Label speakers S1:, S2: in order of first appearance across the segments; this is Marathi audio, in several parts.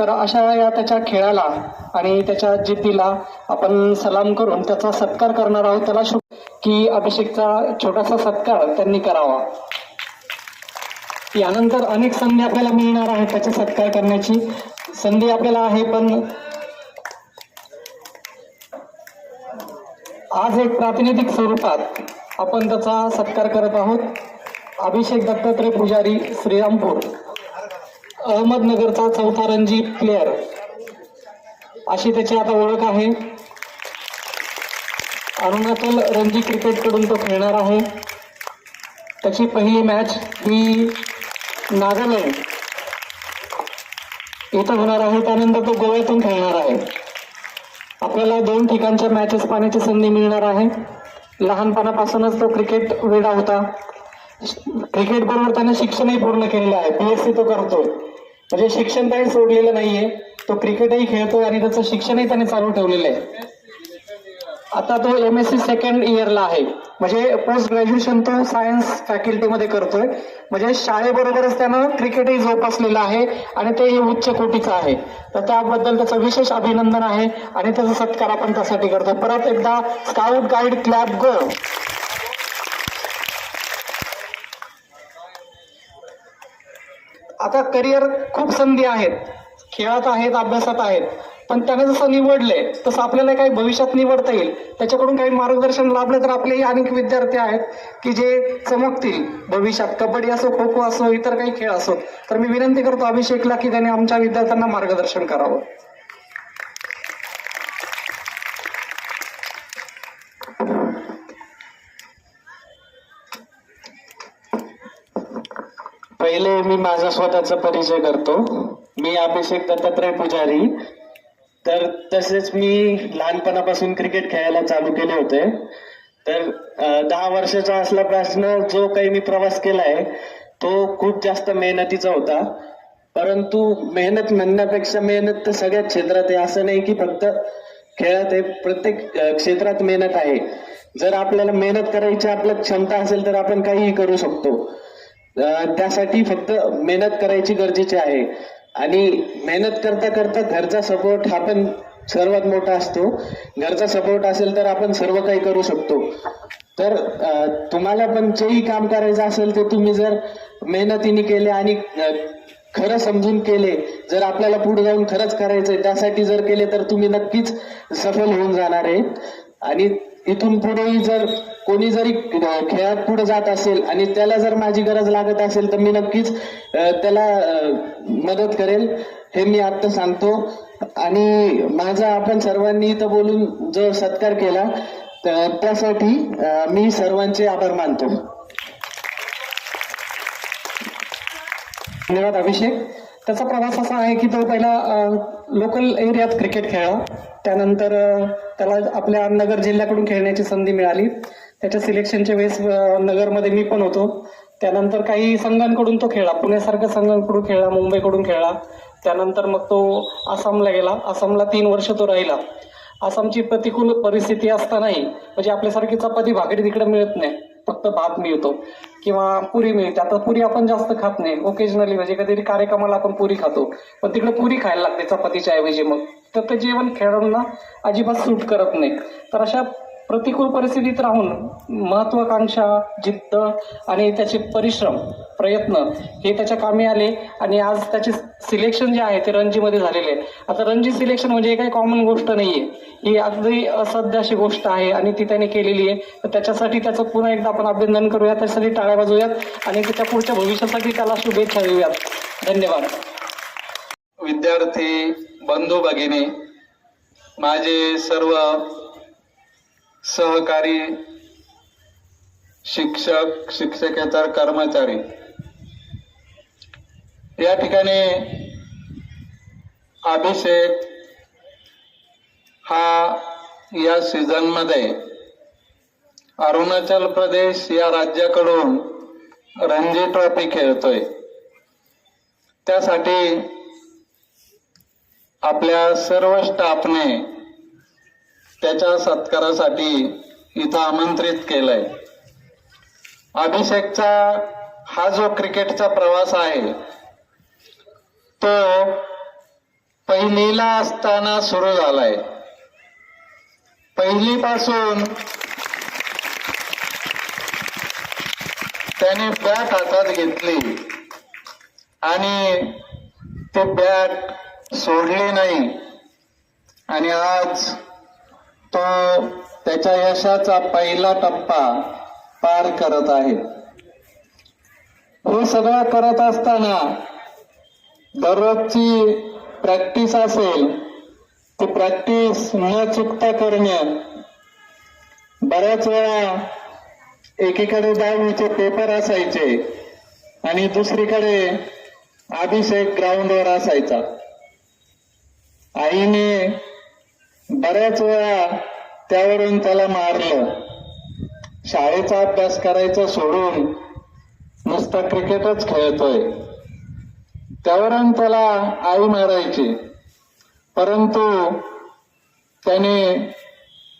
S1: तर अशा या त्याच्या खेळाला आणि त्याच्या जिद्दीला आपण सलाम करून त्याचा सत्कार करणार आहोत. त्याला शु की अभिषेकचा छोटासा सत्कार त्यांनी करावा. यानंतर अनेक संधी आपल्याला मिळणार आहे त्याचा सत्कार करण्याची. संधी आपल्याला आहे पण आज एक प्रातिनिधिक स्वरूपात आपण त्याचा सत्कार करत आहोत. अभिषेक दत्तात्रय पुजारी श्रीरामपूर. अहमदनगरचा चौथा रणजी प्लेअर अशी त्याची आता ओळख आहे. अरुणाचल रणजी क्रिकेटकडून तो खेळणार आहे. त्याची पहिली मॅच ही नागालँड. इथं होणार आहे. त्यानंतर तो गोव्यातून खेळणार आहे. आपल्याला दोन ठिकाणच्या मॅचेस पाहण्याची संधी मिळणार आहे. लहानपणापासूनच तो क्रिकेट वेडा होता. क्रिकेट बरोबर त्याने शिक्षणही पूर्ण केलेलं आहे. पी एस सी तो करतोय. म्हणजे शिक्षण त्याने सोडलेलं नाहीये. तो क्रिकेटही खेळतोय आणि त्याचं शिक्षणही त्याने चालू ठेवलेलं आहे. आता तो एम एस सी सेकंड इयरला आहे. म्हणजे पोस्ट ग्रॅज्युएशन तो सायन्स फॅकल्टीमध्ये करतोय. म्हणजे शाळेबरोबरच त्यानं क्रिकेटही जोपासलेलं आहे आणि तेही उच्च कोटीचं आहे. तर त्याबद्दल त्याचं विशेष अभिनंदन आहे आणि त्याचा सत्कार आपण त्यासाठी करतो परत एकदा स्काउट गाईड क्लॅब गो आता करिअर खूप संधी आहेत. खेळात आहेत अभ्यासात आहेत. पण त्याने जसं निवडले तसं आपल्याला काही भविष्यात निवडता येईल. त्याच्याकडून काही मार्गदर्शन लाभलं तर आपलेही अनेक विद्यार्थी आहेत की जे चमकतील. भविष्यात कबड्डी असो खो खो असो इतर काही खेळ असो. तर मी विनंती करतो अभिषेकला की त्याने आमच्या विद्यार्थ्यांना मार्गदर्शन करावं.
S2: पहिले मी माझा स्वतःचा परिचय करतो. मी अभिषेक दत्तात्रय पुजारी. तर तसेच मी लहानपणापासून क्रिकेट खेळायला चालू केले होते. तर दहा वर्षाचा असल्यापासून जो काही मी प्रवास केलाय तो खूप जास्त मेहनतीचा होता. परंतु मेहनत म्हणण्यापेक्षा मेहनत तर सगळ्याच क्षेत्रात आहे. असं नाही की फक्त खेळात आहे. प्रत्येक क्षेत्रात मेहनत आहे. जर आपल्याला मेहनत करायची आपल्यात क्षमता असेल तर आपण काहीही करू शकतो. त्यासाठी फक्त मेहनत करायची गरजेची आहे. आणि मेहनत करता करता घरचा सपोर्ट हा पण सर्वात मोठा असतो. घरचा सपोर्ट असेल तर आपण सर्व काही करू शकतो. तर तुम्हाला पण जेही काम करायचं असेल ते तुम्ही जर मेहनतीने केले आणि खरं समजून केले जर आपल्याला पुढे जाऊन खरंच करायचंय त्यासाठी जर केले तर तुम्ही नक्कीच सफल होऊन जाणार आहे. आणि इथून पुढेही जर कोणी जरी खेळात पुढे जात असेल आणि त्याला जर माझी गरज लागत असेल तर मी नक्कीच त्याला मदत करेल. हे मी आत्ता सांगतो. आणि माझा आपण सर्वांनी इथं बोलून जो सत्कार केला तर त्यासाठी मी सर्वांचे आभार मानतो.
S1: धन्यवाद अभिषेक. त्याचा प्रवास असा आहे की तो पहिला लोकल एरियात क्रिकेट खेळला. त्यानंतर त्याला आपल्या नगर जिल्ह्याकडून खेळण्याची संधी मिळाली. त्याच्या सिलेक्शनच्या वेळेस नगरमध्ये मी पण होतो. त्यानंतर काही संघांकडून तो खेळला. पुण्यासारख्या संघांकडून खेळला मुंबईकडून खेळला. त्यानंतर मग तो आसामला गेला. आसामला तीन वर्ष तो राहिला. आसामची प्रतिकूल परिस्थिती असतानाही म्हणजे आपल्यासारखी चपाती भाकरी तिकडे मिळत नाही. फक्त भात मिळतो किंवा पुरी मिळते. आता पुरी आपण जास्त खात नाही. ओकेजनली म्हणजे कधी कार्यक्रमाला आपण पुरी खातो. पण तिकडे पुरी खायला लागते चपातीच्या ऐवजी मग. तर ते जेवण खेळाडूंना अजिबात सूट करत नाही तर अशा प्रतिकूल परिस्थितीत राहून महत्वाकांक्षा जिद्द आणि त्याचे परिश्रम प्रयत्न हे त्याच्या कामी आले आणि आज त्याचे सिलेक्शन जे आहे ते रणजीमध्ये झालेले आहे. आता रणजी सिलेक्शन म्हणजे काही कॉमन गोष्ट नाहीये. ही अगदी असाध्य अशी गोष्ट आहे आणि ती त्याने केलेली आहे. तर त्याच्यासाठी त्याचं पुन्हा एकदा आपण अभिनंदन करूयात त्यासाठी टाळ्या वाजवूयात आणि त्याच्या पुढच्या भविष्यासाठी त्याला शुभेच्छा देऊयात. धन्यवाद.
S3: विद्यार्थी बंधू भगिनी माझे सर्व सहकारी शिक्षक शिक्षकेतर कर्मचारी. या ठिकाणी अभिषेक हा या सीझनमध्ये अरुणाचल प्रदेश या राज्याकडून रणजी ट्रॉफी खेळतोय. त्यासाठी आपल्या सर्व स्टाफने त्याच्या सत्कारासाठी इथं आमंत्रित केलंय. अभिषेकचा हा जो क्रिकेटचा प्रवास आहे तो पहिलीला असताना सुरू झालाय. पहिलीपासून त्याने बॅट हातात घेतली आणि ते बॅट सोडली नाही. आणि आज तो त्याच्या यशाचा पहिला टप्पा पार करत आहे. हे सगळं करत असताना दररोजची प्रॅक्टिस असेल ती प्रॅक्टिस न चुकता करणे बऱ्याच वेळा एकीकडे दहावीचे पेपर असायचे आणि दुसरीकडे अभिषेक ग्राउंडवर असायचा. आईने बऱ्याच वेळा त्यावरून त्याला मारलं. शाळेचा अभ्यास करायचा सोडून नुसता क्रिकेटच खेळतोय. त्यावरून त्याला आई मारायची. परंतु त्याने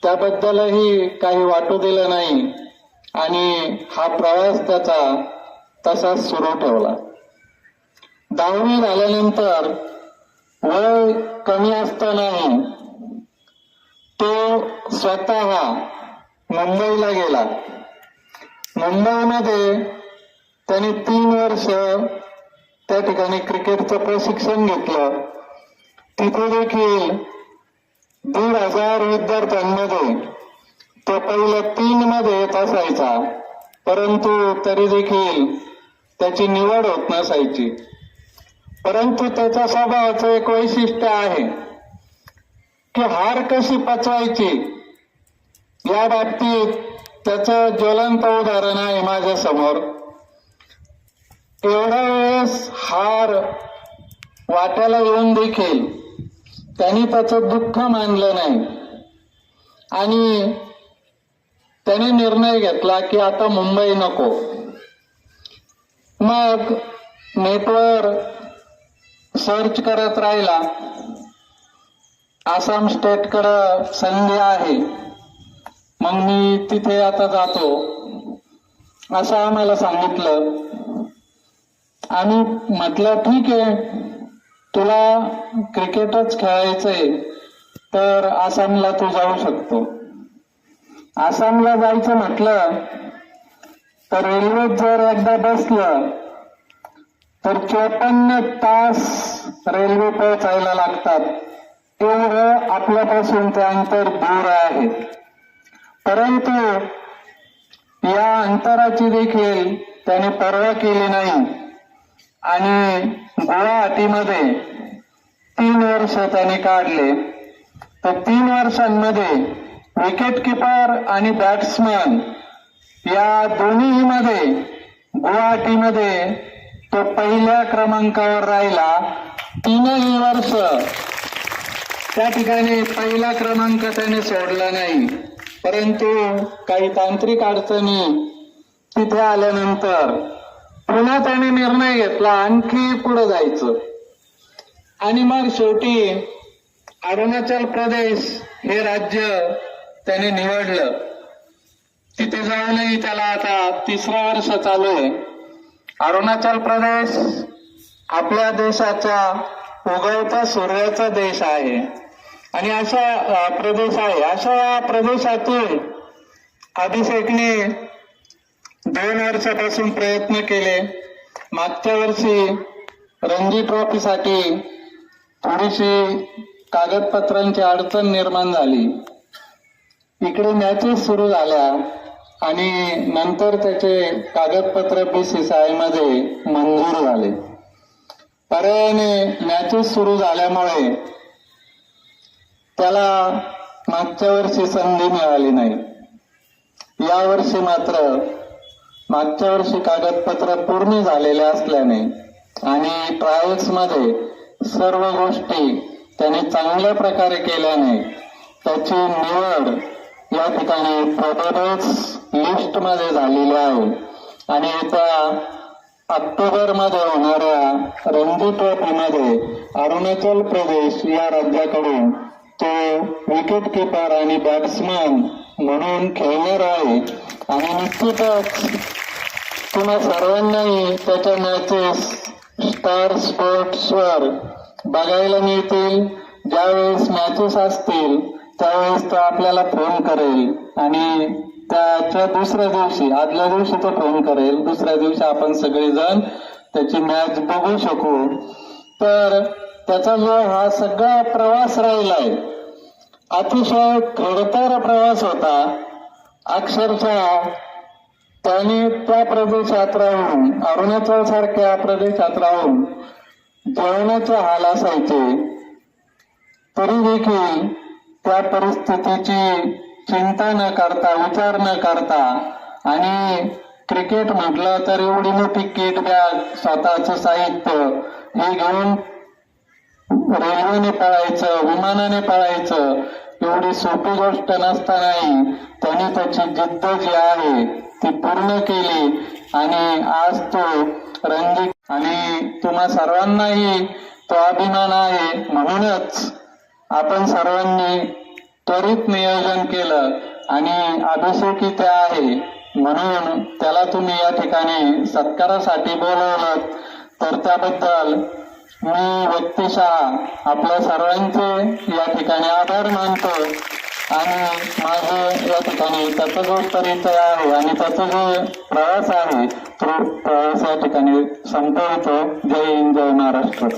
S3: त्याबद्दलही काही वाटू दिलं नाही आणि हा प्रवास त्याचा तसाच सुरू ठेवला. दहावी झाल्यानंतर वय कमी असतानाही तो स्वतः मुंबईला गेला. मुंबईमध्ये त्याने तीन वर्ष त्या ठिकाणी क्रिकेटचं प्रशिक्षण घेतलं. तिथे देखील दीड हजार विद्यार्थ्यांमध्ये तो पहिल्या तीन मध्ये येत असायचा. परंतु तरी देखील त्याची निवड होत नसायची. परंतु त्याच्या स्वभावाचं एक वैशिष्ट्य आहे. की हार कशी पचवायची? या बाबतीत त्याचं ज्वलंत उदाहरण आहे माझ्यासमोर एवढ्या वेळेस हार वाट्याला येऊन देखील त्यांनी त्याचं दुःख मानलं नाही. आणि त्याने निर्णय घेतला की आता मुंबई नको. मग नेटवर सर्च करत राहिला. आसाम स्टेटकडं संधी आहे. मग मी तिथे आता जातो. असं आम्हाला सांगितलं. आम्ही म्हटलं ठीक आहे. तुला क्रिकेटच खेळायचंय तर आसामला तू जाऊ शकतो. आसामला जायचं म्हटलं तर रेल्वेत जर एकदा बसलं तर चोपन्न तास रेल्वे पोहोचायला लागतात. एवढं आपल्यापासून ते अंतर दूर आहे. परंतु या अंतराची देखील त्याने पर्वा केली नाही. आणि गुवाहाटीमध्ये तीन वर्ष त्याने काढले. तर तीन वर्षांमध्ये विकेट किपर आणि बॅट्समन या दोन्ही मध्ये गुवाहाटीमध्ये तो पहिल्या क्रमांकावर राहिला. तीनही वर्ष त्या ठिकाणी पहिला क्रमांक त्याने सोडला नाही. परंतु काही तांत्रिक अडचणी तिथे आल्यानंतर पुन्हा त्याने निर्णय घेतला आणखी पुढे जायचं. आणि मग शेवटी अरुणाचल प्रदेश हे राज्य त्याने निवडलं. तिथे जाऊनही त्याला आता तिसरं वर्ष चालू आहे. अरुणाचल प्रदेश आपल्या देशाचा उगवता सूर्याचा देश आहे. आणि अशा प्रदेश आहे. अशा प्रदेशातून अभिषेकने दोन वर्षापासून प्रयत्न केले. मागच्या वर्षी रणजी ट्रॉफीसाठी थोडीशी कागदपत्रांची अडचण निर्माण झाली. इकडे मॅचेस सुरू झाल्या आणि नंतर त्याचे कागदपत्र बीसीसीआयमध्ये मंजूर झाले. पर्यायाने मॅचेस सुरू झाल्यामुळे त्याला मागच्या वर्षी संधी मिळाली नाही. या वर्षी मात्र मागच्या वर्षी कागदपत्र पूर्ण झालेले असल्याने आणि ट्रायल्समध्ये सर्व गोष्टी त्याने चांगल्या प्रकारे केल्याने त्याची निवड या ठिकाणी लिस्टमध्ये झालेली आहे. आणि त्या ऑक्टोबरमध्ये होणाऱ्या रणजी ट्रॉफी मध्ये अरुणाचल प्रदेश या राज्याकडून तो विकेट किपर आणि बॅट्समन म्हणून खेळणार आहे. आणि निश्चितच तुम्हा सर्वांनाही त्याच्या मॅचेस स्टार स्पोर्ट्स वर बघायला मिळतील. ज्यावेळेस मॅचेस असतील त्यावेळेस तो आपल्याला फोन करेल. आणि त्याच्या दुसऱ्या दिवशी आदल्या दिवशी तो फोन करेल. दुसऱ्या दिवशी आपण सगळेजण त्याची मॅच बघू शकू. तर त्याचा जो हा सगळा प्रवास राहिलाय अतिशय खडतर प्रवास होता. अक्षरशः त्याने त्या प्रदेशात राहून अरुणाचल सारख्या प्रदेशात राहून जेवणाचे हाल असायचे. तरी देखील त्या परिस्थितीची चिंता न करता विचार न करता आणि क्रिकेट म्हटलं तर एवढी मोठी किट बॅग स्वतःचं साहित्य हे घेऊन रेल्वेने पळायचं विमानाने पळायचं एवढी सोपी गोष्ट नसतानाही त्यांनी त्याची जिद्द जी आहे ती पूर्ण केली आणि आज तो रणजी आणि तुम्हा सर्वांनाही तो अभिमान आहे. म्हणूनच आपण सर्वांनी त्वरित नियोजन केलं आणि अभिषेक इथे आहे म्हणून त्याला तुम्ही या ठिकाणी सत्कारासाठी बोलवलं तर त्याबद्दल मी व्यक्तिशः आपल्या सर्वांचे या ठिकाणी आभार मानतो आणि माझे या ठिकाणी त्याचा जो परिचय आहे आणि त्याचा जो प्रवास आहे. तो प्रवास या ठिकाणी संपवतो जय हिंद जय महाराष्ट्र.